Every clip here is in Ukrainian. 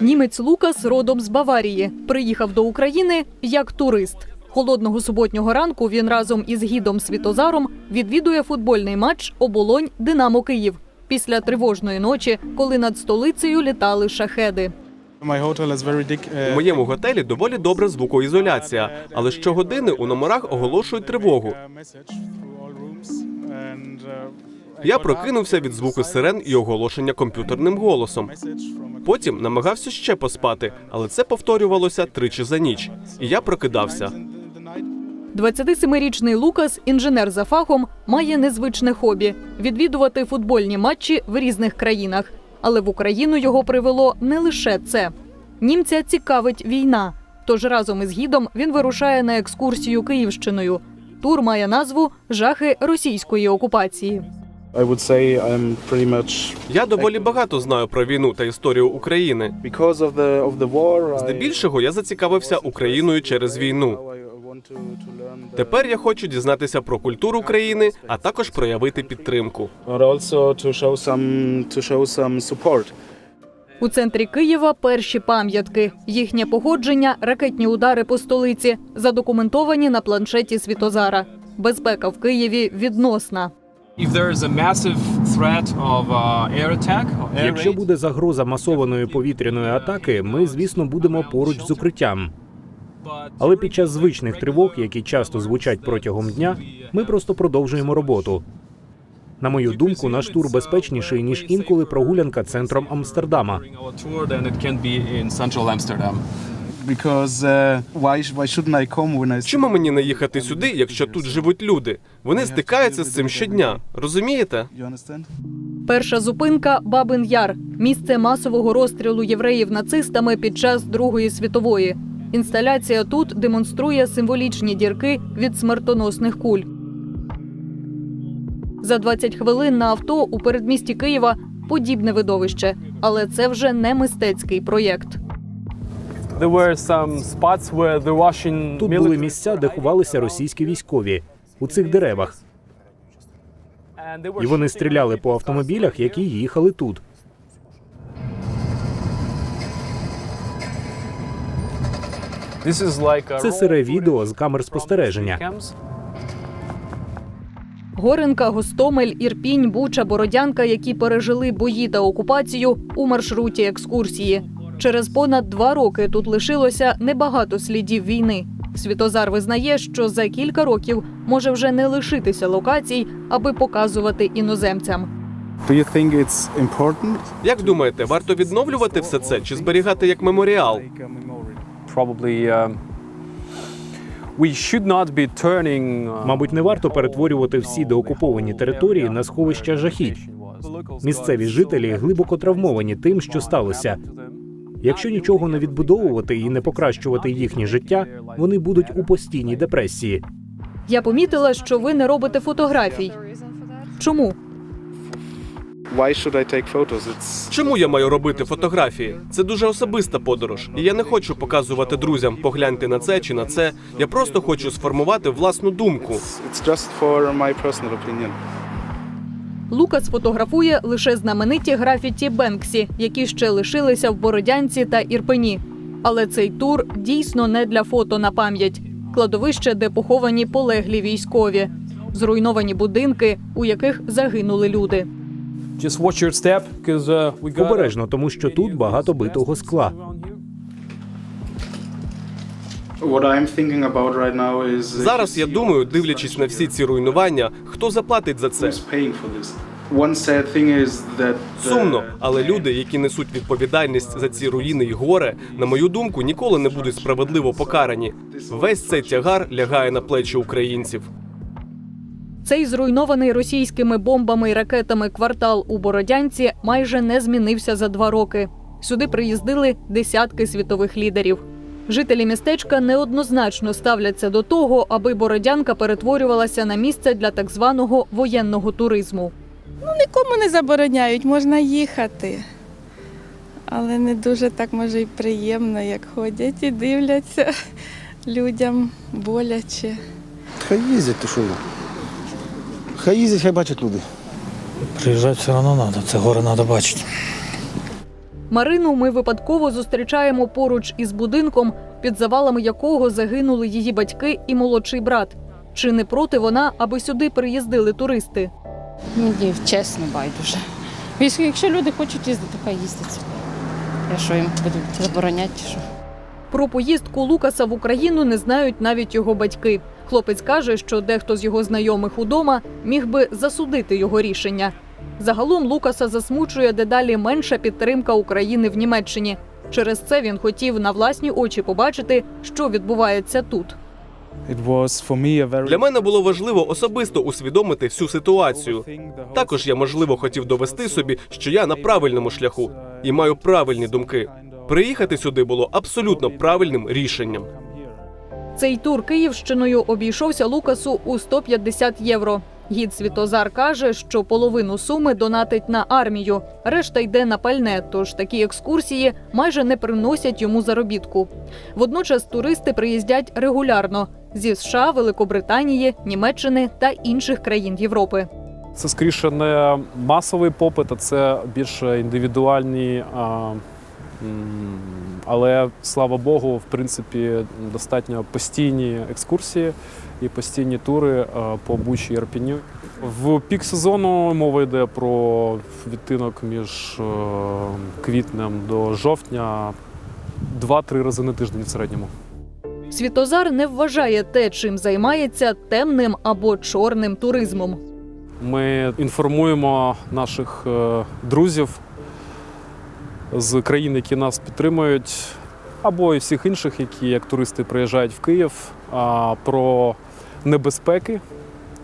Німець Лукас родом з Баварії. Приїхав до України як турист. Холодного суботнього ранку він разом із гідом Світозаром відвідує футбольний матч Оболонь Динамо Київ після тривожної ночі, коли над столицею літали шахеди. У Uh, моєму готелі доволі добра звукоізоляція, але щогодини у номерах оголошують тривогу. I Я прокинувся від звуку сирен і оголошення комп'ютерним голосом. Потім намагався ще поспати, але це повторювалося тричі за ніч. І я прокидався. in 27-річний Лукас, інженер за фахом, має незвичне хобі відвідувати футбольні матчі в різних країнах. Але в Україну його привело не лише це. Німця цікавить війна. Тож разом із гідом він вирушає на екскурсію Київщиною. Тур має назву Жахи російської окупації. I would say I'm pretty much Я доволі багато знаю про війну та історію України. because of the of the war. I- Здебільшого я зацікавився Україною через війну. Now I want to, to learn the- Тепер я хочу дізнатися про культуру країни, а також проявити підтримку. but also to show some to show some support. У центрі Києва перші пам'ятки. Їхнє походження, ракетні удари по столиці, задокументовані на планшеті Світозара. Безпека в Києві відносна. If there is a massive threat of uh, Якщо буде загроза масованої повітряної атаки, ми, звісно, будемо поруч з укриттям. Але під час звичних тривог, які часто звучать протягом дня, ми просто продовжуємо роботу. На мою думку, наш тур безпечніший ніж інколи прогулянка центром Амстердама. Uh, why sh- why shouldn't I come when I see- Чому мені не їхати сюди, якщо тут живуть люди? Вони стикаються з цим щодня. Розумієте? Перша зупинка Бабин Яр місце масового розстрілу євреїв нацистами під час Другої світової. Інсталяція тут демонструє символічні дірки від смертоносних куль. За 20 хвилин на авто у передмісті Києва подібне видовище, але це вже не мистецький проєкт. Тут були місця, де ховалися російські військові у цих деревах, і вони стріляли по автомобілях, які їхали тут. This is Це сире відео з камер спостереження. Горенка, Гостомель, Ірпінь, Буча, Бородянка, які пережили бої та окупацію у маршруті екскурсії. Через понад два роки тут лишилося небагато слідів війни. Світозар визнає, що за кілька років може вже не лишитися локацій, аби показувати іноземцям. Do you think it's important? Як думаєте, варто відновлювати все це чи зберігати як меморіал? Turning. uh, Мабуть, не варто перетворювати всі деокуповані території на сховища жахіть. Місцеві жителі глибоко травмовані тим, що сталося. Якщо нічого не відбудовувати і не покращувати їхнє життя, вони будуть у постійній депресії. Я помітила, що ви не робите фотографій. Чому? Чому я маю робити фотографії? Це дуже особиста подорож, і я не хочу показувати друзям, погляньте на це чи на це. Я просто хочу сформувати власну думку. it's just for my personal opinion. Лукас фотографує лише знамениті графіті Бенксі, які ще лишилися в Бородянці та Ірпені. Але цей тур дійсно не для фото на пам'ять. Кладовище, де поховані полеглі військові, зруйновані будинки, у яких загинули люди. Uh, Обережно, тому що тут багато битого скла. Зараз я думаю, дивлячись на всі ці руйнування, хто заплатить за це. who's paying for this. One sad thing is that Сумно, але люди, які несуть відповідальність за ці руїни й горе, на мою думку, ніколи не будуть справедливо покарані. Весь цей тягар лягає на плечі українців. Цей зруйнований російськими бомбами і ракетами квартал у Бородянці майже не змінився за два роки. Сюди приїздили десятки світових лідерів. Жителі містечка неоднозначно ставляться до того, аби Бородянка перетворювалася на місце для так званого воєнного туризму. Нікому не забороняють, можна їхати. Але не дуже так може і приємно, як ходять і дивляться людям боляче. Хай їздять, то що? Хай їздять, хай бачать люди. Приїжджати все одно треба, це горе треба бачити. Марину ми випадково зустрічаємо поруч із будинком, під завалами якого загинули її батьки і молодший брат. Чи не проти вона, аби сюди приїздили туристи? Мені чесно байдуже. Якщо- Якщо люди хочуть їздити, хай їздять. Я що їм буду забороняти що? Про поїздку Лукаса в Україну не знають навіть його батьки. Хлопець каже, що дехто з його знайомих удома міг би засудити його рішення. Загалом Лукаса засмучує дедалі менша підтримка України в Німеччині. Через це він хотів на власні очі побачити, що відбувається тут. Для мене було важливо особисто усвідомити всю ситуацію. Також я, можливо, хотів довести собі, що я на правильному шляху і маю правильні думки. Приїхати сюди було абсолютно правильним рішенням. Цей тур Київщиною обійшовся Лукасу у 150 євро. Гід Світозар каже, що половину суми донатить на армію, решта йде на пальне. Тож такі екскурсії майже не приносять йому заробітку. Водночас туристи приїздять регулярно зі США, Великобританії, Німеччини та інших країн Європи. Це скоріше не масовий попит, а це більше індивідуальні. А, але слава Богу, в принципі, достатньо постійні екскурсії і постійні тури по Бучі і Ірпіню. В пік сезону мова йде про відтинок між е, квітнем до жовтня 2-3 рази на тиждень в середньому. Світозар не вважає те, чим займається темним або чорним туризмом. Ми інформуємо наших е, друзів з країн, які нас підтримують, або і всіх інших, які як туристи приїжджають в Київ, про небезпеки,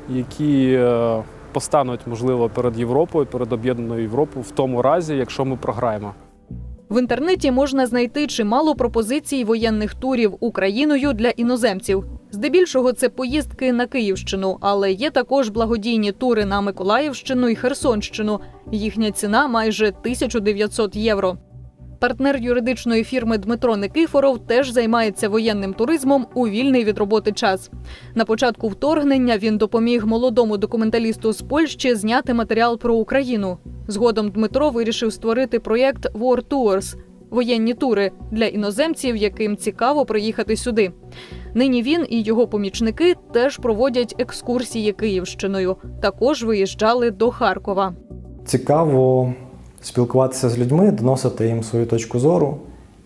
які е, постануть, можливо, перед Європою, перед об'єднаною Європою, в тому разі, якщо ми програємо. В інтернеті можна знайти чимало пропозицій воєнних турів Україною для іноземців. Здебільшого це поїздки на Київщину, але є також благодійні тури на Миколаївщину і Херсонщину. Їхня ціна майже 1900 євро. Партнер юридичної фірми Дмитро Никифоров теж займається воєнним туризмом у вільний від роботи час. На початку вторгнення він допоміг молодому документалісту з Польщі зняти матеріал про Україну. Згодом Дмитро вирішив створити проєкт War Tours – воєнні тури для іноземців, яким цікаво приїхати сюди. Нині він і його помічники теж проводять екскурсії Київщиною. Також виїжджали до Харкова. Цікаво спілкуватися з людьми, доносити їм свою точку зору,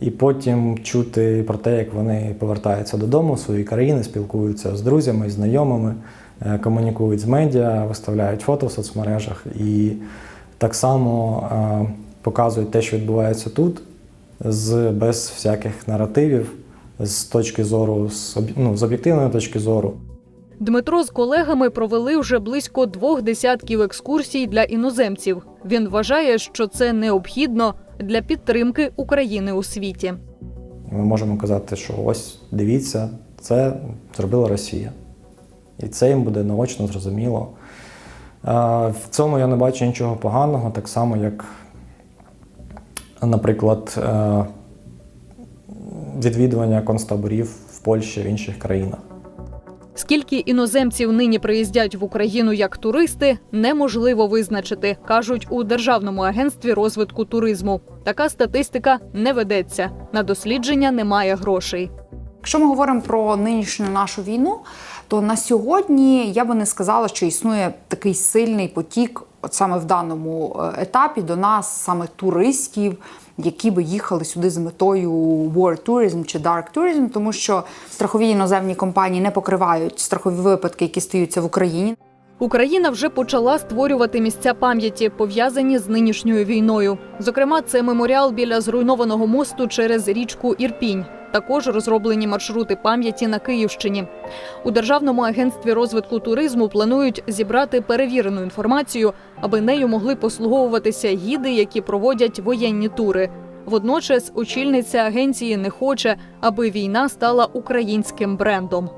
і потім чути про те, як вони повертаються додому в свої країни, спілкуються з друзями, знайомими, е, комунікують з медіа, виставляють фото в соцмережах і так само е, показують те, що відбувається тут, з, без всяких наративів, з точки зору, з, ну, з об'єктивної точки зору. Дмитро з колегами провели вже близько двох десятків екскурсій для іноземців. Він вважає, що це необхідно для підтримки України у світі. Ми можемо казати, що ось дивіться, це зробила Росія. І це їм буде наочно зрозуміло. В цьому я не бачу нічого поганого, так само, як, наприклад, е, відвідування концтаборів в Польщі в інших країнах. Скільки іноземців нині приїздять в Україну як туристи, неможливо визначити, кажуть у Державному агентстві розвитку туризму. Така статистика не ведеться. На дослідження немає грошей. Якщо ми говоримо про нинішню нашу війну, то на сьогодні я би не сказала, що існує такий сильний потік, от саме в даному е, етапі, до нас саме туристів, які би їхали сюди з метою war tourism чи dark tourism, тому що страхові іноземні компанії не покривають страхові випадки, які стаються в Україні. Україна вже почала створювати місця пам'яті, пов'язані з нинішньою війною. Зокрема, це меморіал біля зруйнованого мосту через річку Ірпінь. Також розроблені маршрути пам'яті на Київщині. У Державному агентстві розвитку туризму планують зібрати перевірену інформацію, аби нею могли послуговуватися гіди, які проводять воєнні тури. Водночас очільниця агенції не хоче, аби війна стала українським брендом.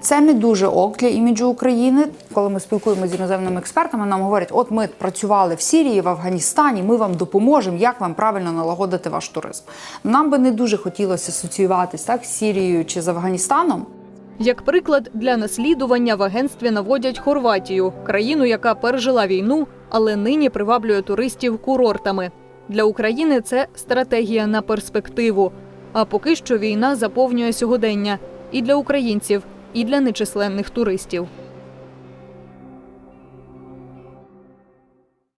Це не дуже ок для іміджу України. Коли ми спілкуємося з іноземними експертами, нам говорять: от ми працювали в Сірії, в Афганістані, ми вам допоможемо, як вам правильно налагодити ваш туризм. Нам би не дуже хотілося асоціюватись так з Сірією чи з Афганістаном. Як приклад для наслідування в агентстві наводять Хорватію, країну, яка пережила війну, але нині приваблює туристів курортами. Для України це стратегія на перспективу. А поки що війна заповнює сьогодення і для українців, і для нечисленних туристів.